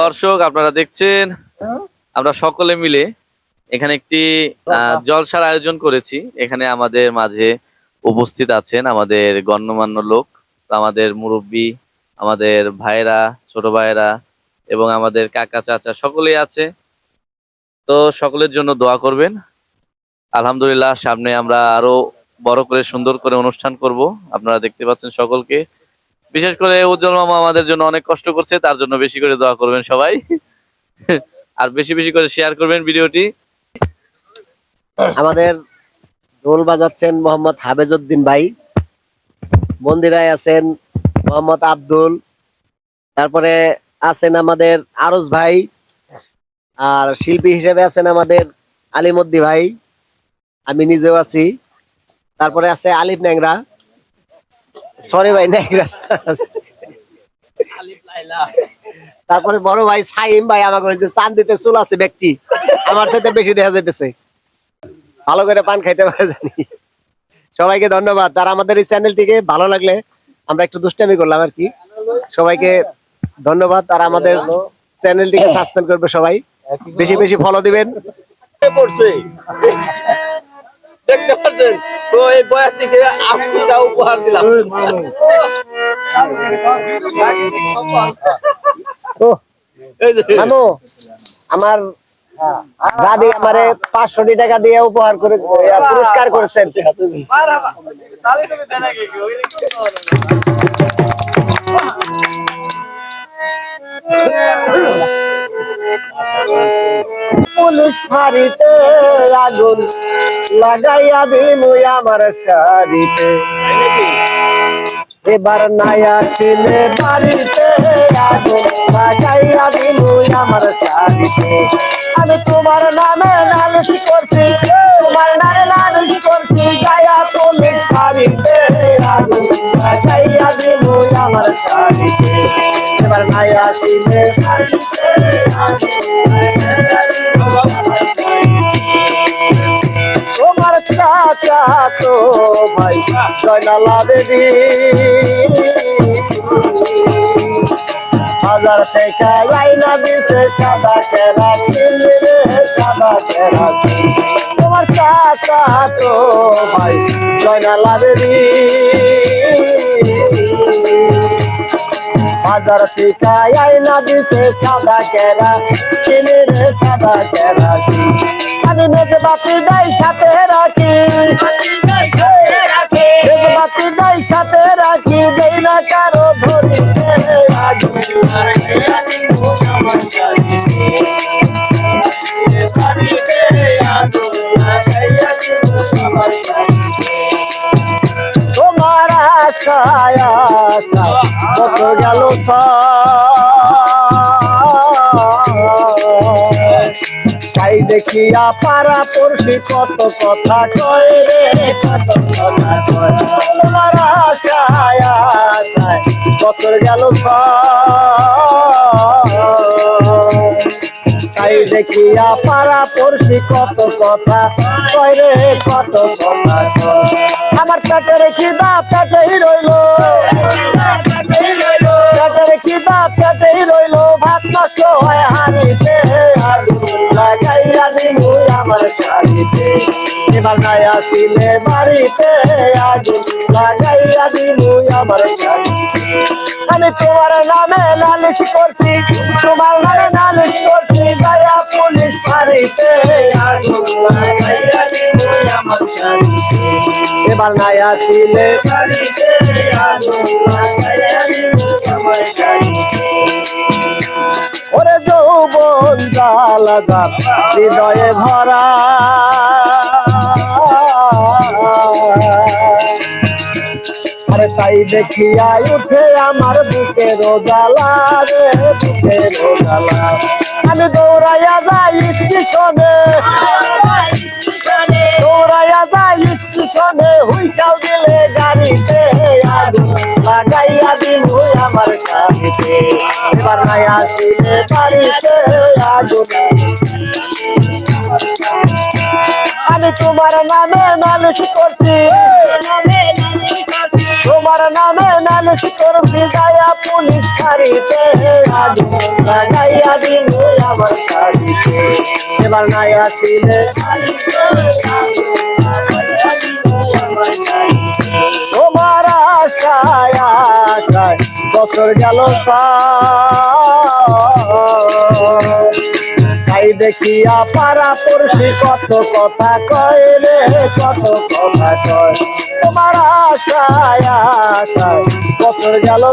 দর্শক, আপনারা দেখছেন, আমরা সকলে মিলে এখানে একটি জলসার আয়োজন করেছি। এখানে আমাদের মাঝে উপস্থিত আছেন আমাদের গণ্যমান্য লোক, আমাদের মুরব্বী, আমাদের ভাইরা ছোট ভাইরা এবং আমাদের কাকা, চাচা সকলেই আছে। তো সকলের জন্য দোয়া করবেন। আলহামদুলিল্লাহ, সামনে আমরা আরও বড় করে, সুন্দর করে অনুষ্ঠান করব। আপনারা দেখতে পাচ্ছেন সকলকে। বিশেষ করে উজ্জ্বল মামা আমাদের জন্য অনেক কষ্ট করছে, তার জন্য বেশি করে দোয়া করবেন সবাই। আর বেশি বেশি করে শেয়ার করবেন ভিডিওটি। আমাদের ঢোল বাজাচ্ছেন মোহাম্মদ হাবেজউদ্দিন ভাই। মন্দিরায় আছেন মোহাম্মদ আব্দুল। তারপরে আছেন আমাদের আরজ ভাই। আর শিল্পী হিসেবে আছেন আমাদের আলিমদ্দি ভাই। আমি নিজেও আছি। তারপরে আছে আলিফ ন্যাংরা। সরি ভাই তারপরে বড় ভাই সাইম ভাই আমাকে ওই যে চান্দিতে চুল আছে ব্যক্তি, আমার সাথে বেশি দেখা যাইতেছে। ভালো করে পান খাইতে পারে জানি। সবাইকে ধন্যবাদ। আর আমাদের এই চ্যানেলটিকে ভালো লাগলে আমরা একটু দুষ্টামি করলাম আর কি। সবাইকে ধন্যবাদ। আর আমাদের চ্যানেলটিকে সাসপেন্ড করবে সবাই। বেশি বেশি ফলো দিবেন। পড়ছে। দেখতে পাচ্ছেন? তো এই বয়ার থেকে আমরা উপহার দিলাম। আমার দাদি আমারে পাঁচশোটি টাকা দিয়ে উপহার করে পুরস্কার করেছেন। পুলিশ ফাঁড়িতে আগুন লাগাইয়া দিমু আমার শাড়িতে। এবার নাই আসিলে বাড়িতে আগুন লাগাইয়া দিমু এবার। তোমার চাচা তো ভাই, জয়নালা দেবী হাজার টাকা লাইনা দিতে সাদা কেরা সাদা কেরা তোমার চাচা তো ভাই জয়নালা দেবী হাজার টিকা আইনা দিছে সাদা কেরা, চিনি রে সাদা কেরা আমি মেঘ বাতি দাই সাথে রাখি। মেঘ বাতি সাথে রাখি, দেই না কারও তোমার আশায় আশা গেল তাই দেখিয়া পারা পড়ছি কত কথা কয় রে, কত কত গেল তাই দেখিয়া পারা পড়ছি কত কথা কয় রে, কত কথা। আমার পেটের খিদা পেটেই রইল। ভাত নষ্ট হয় হানিতে লাগাইয়া দিলু আমার শাড়িতে এবার নাই আসিলে বাড়িতে আগুন লাগাইয়া দিলু আমার শাড়িতে আমি তোমার নামে নালিশ করছি তোমার নামে নালিশ করছি গায়া পুলিশ বাড়িতে আগুন লাগাইয়া দিলু আমার শাড়িতে এবার নাই আসিলে বাড়িতে আগুন লাগাইয়া দিলু আমার শাড়িতে জাল হৃদয়ে ভরা। আরে তাই দেখিয়া উঠে আমার বুকে রোজালা রে বুকে রোজালা আমি দৌড়াইয়া যাই স্টেশনে, দৌড়াইয়া যাই স্টেশনে হুইসাও এবার নাই আসিলে বাড়িতে আগুন আমি তোমার নামে নালিশ করছি। তোমার নামে নালিশ করবি যায়া পুলিশ ফাঁড়িতে আগুন এবার নাই আসিলে। বছর গেল তাই দেখিয়া পারা পড়শি কত কথা কয় কত কথা কয়। তোমার আশায় আশায় বছর গেল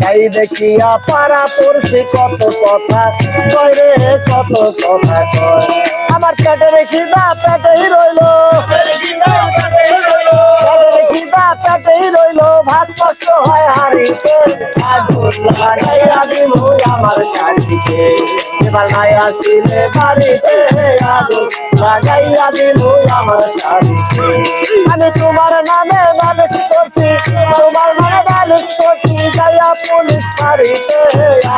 তাই দেখিয়া পারা পড়শি কত কথা কয় কত কথা কয়। আমার পেটে রেখি না পেটেই রইল। কষ্ট হয় হারিতে আগুন লাগাইয়া দিল আমার চারিতে এবার নাই আসিলে বাড়িতে আগুন লাগাইয়া দিল আমার চারিতে আমি তোমার নামে মানুষ করছি, তোমার নামে মানুষ করছি, যাইয়া পুলিশ বাড়িতে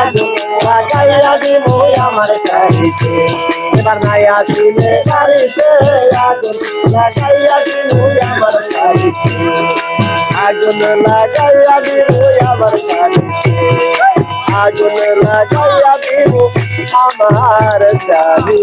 আগুন লাগাইয়া দিল আমার চারিতে এবার নাই আসিলে বাড়িতে আগুন লাগাইয়া দিল আমার চারিতে আগুন লাগাইয়া দিব আমার জানি আগুন লাগাইয়া দিব আমার জানি